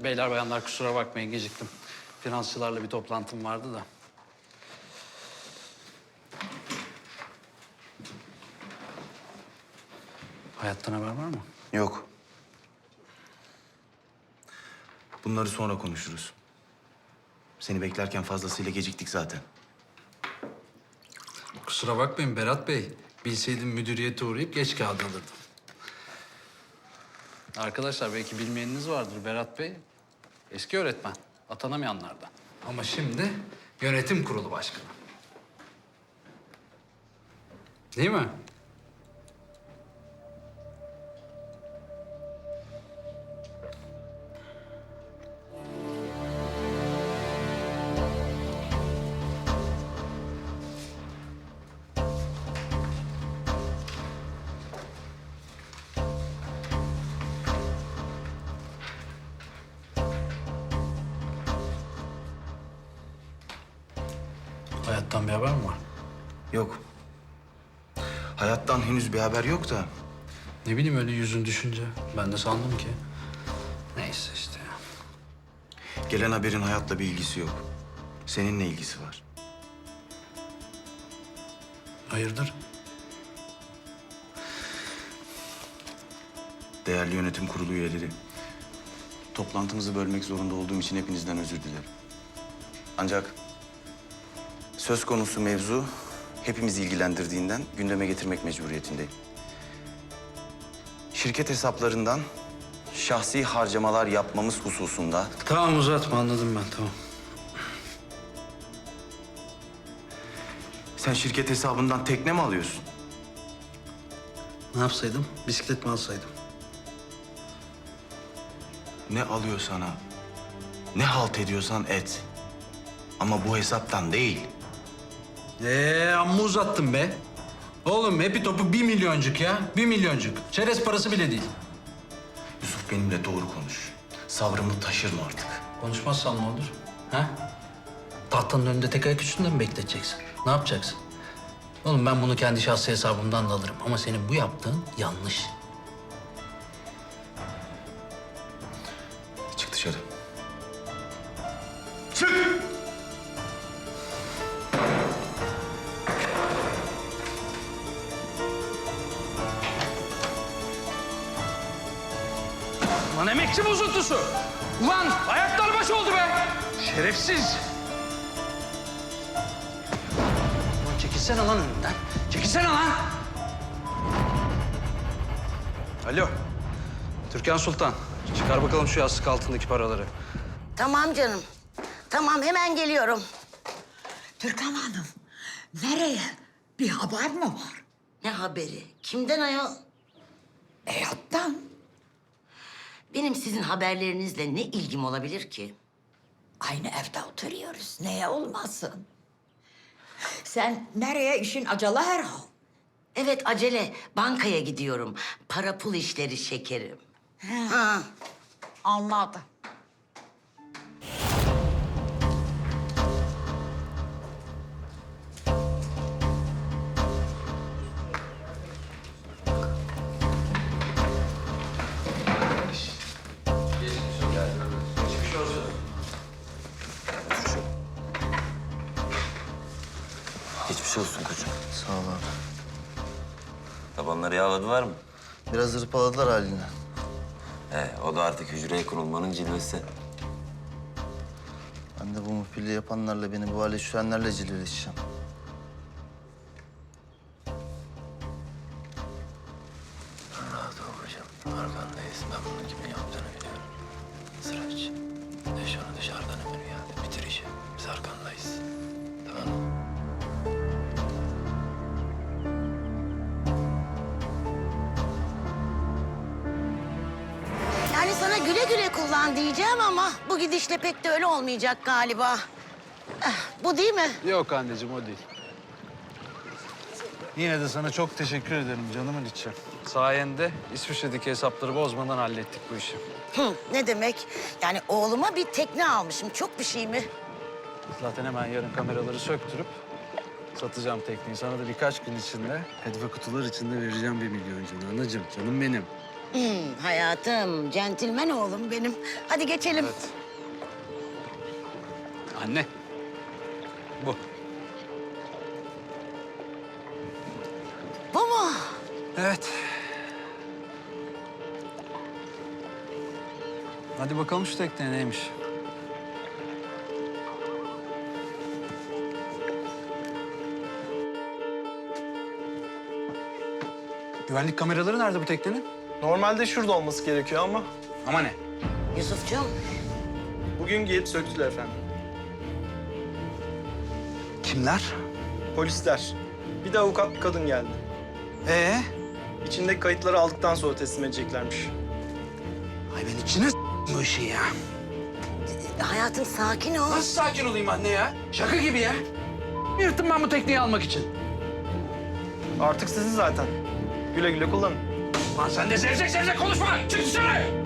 Beyler bayanlar kusura bakmayın geciktim. Finansçılarla bir toplantım vardı da. Hayattan haber var mı? Yok. Bunları sonra konuşuruz. Seni beklerken fazlasıyla geciktik zaten. Kusura bakmayın Berat Bey. Bilseydim müdüriyete uğrayıp geç kağıt alırdım. Arkadaşlar belki bilmeyeniniz vardır Berat Bey. Eski öğretmen, atanamayanlardan. Ama şimdi yönetim kurulu başkanı. Değil mi? Hayattan bir haber mi var? Yok. Hayattan henüz bir haber yok da Ne bileyim öyle yüzün düşünce. Ben de sandım ki. Neyse işte gelen haberin hayatla bir ilgisi yok. Seninle ilgisi var. Hayırdır? Değerli yönetim kurulu üyeleri. Toplantımızı bölmek zorunda olduğum için hepinizden özür dilerim. Ancak söz konusu mevzu hepimizi ilgilendirdiğinden gündeme getirmek mecburiyetindeyim. Şirket hesaplarından şahsi harcamalar yapmamız hususunda Tamam uzatma anladım ben tamam. sen şirket hesabından tekne mi alıyorsun? Ne yapsaydım? Bisiklet mi alsaydım? Ne alıyor sana? Ne halt ediyorsan et. Ama bu hesaptan değil. Ee amma uzattın be. Oğlum hepi topu bir milyoncuk ya. Bir milyoncuk. Çerez parası bile değil. Yusuf benimle doğru konuş. Sabrımı taşırma artık. Konuşmazsan ne olur? Ha? Tahtanın önünde tek ayak üstünde mi bekleteceksin? Ne yapacaksın? Oğlum ben bunu kendi şahsi hesabımdan da alırım. Ama senin bu yaptığın yanlış. Çık dışarı. Lan emekçi bozuntusu. Ulan ayaklar baş oldu be. Şerefsiz. Ulan çekilsene lan önümden. Çekilsene lan. Alo. Türkan Sultan. Çıkar bakalım şu yastık altındaki paraları. Tamam canım. Tamam hemen geliyorum. Türkan Hanım, nereye? Bir haber mi var? Ne haberi? Kimden ayol? Beyat'tan. Benim sizin haberlerinizle ne ilgim olabilir ki? Aynı evde oturuyoruz. Neye olmasın? Sen nereye işin acele herhal? Evet acele. Bankaya gidiyorum. Para pul işleri şekerim. Ha. Anladım. Geçmiş olsun koçum. Sağ ol abi. Tabanları yağladılar mı? Biraz hırpaladılar haline. He, o da artık hücreye kurulmanın cilvesi. Ben de bu muhbirliği yapanlarla beni bu hale düşürenlerle cilveleşeceğim. Biz arkandayız. Tamam mı? Yani sana güle güle kullan diyeceğim ama bu gidişle pek de öyle olmayacak galiba. Eh, Bu değil mi? Yok anneciğim o değil. Yine de sana çok teşekkür ederim canımın içi. Sayende İsviçre'deki hesapları bozmadan hallettik bu işi. Hı, ne demek? Yani oğluma bir tekne almışım. Çok bir şey mi? Zaten hemen yarın kameraları söktürüp satacağım tekniği. Sana da birkaç gün içinde kadife kutular içinde vereceğim bir milyon canı. Anacığım, canım benim. Hmm, hayatım, centilmen oğlum benim. Hadi geçelim. Anne. Bu. Bu mu? Evet. Hadi bakalım şu tekne neymiş. Güvenlik kameraları nerede bu teknenin? Normalde şurada olması gerekiyor ama Ama ne? Yusufcuğum, bugün gelip söktüler efendim. Kimler? Polisler. Bir de avukat bir kadın geldi. Ee? İçindeki kayıtları aldıktan sonra teslim edeceklermiş. Ay ben içine s- bu işi ya. hayatım sakin ol. Nasıl sakin olayım anne ya? Şaka gibi ya. Yırttım ben bu tekneyi almak için. Artık sizin zaten. Güle güle kullanın. Lan sen de zevzek zevzek konuşma. Çık dışarı.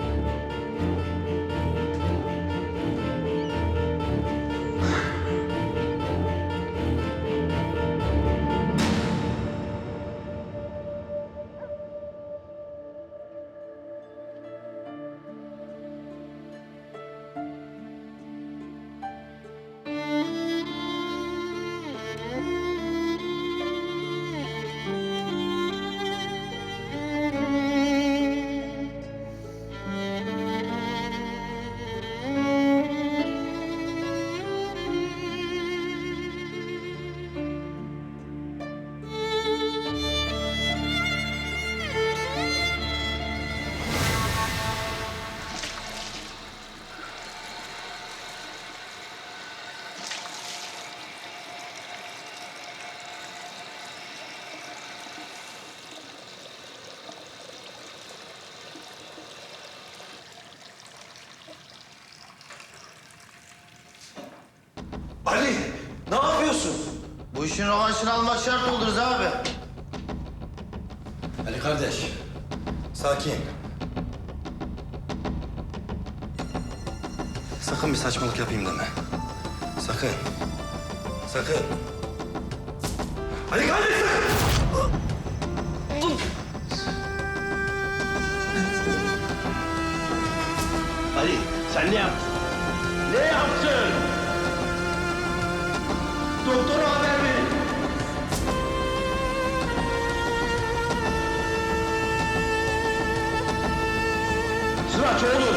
Yapıyorsun? Bu işin rövanşını almak şart Rıza abi. Ali kardeş, sakin. Sakın bir saçmalık yapayım deme. Sakın. Sakın. Ali kardeş sakın! Ali sen ne yaptın? Ne yaptın? Doktora haber verin. Sıraç oğlum.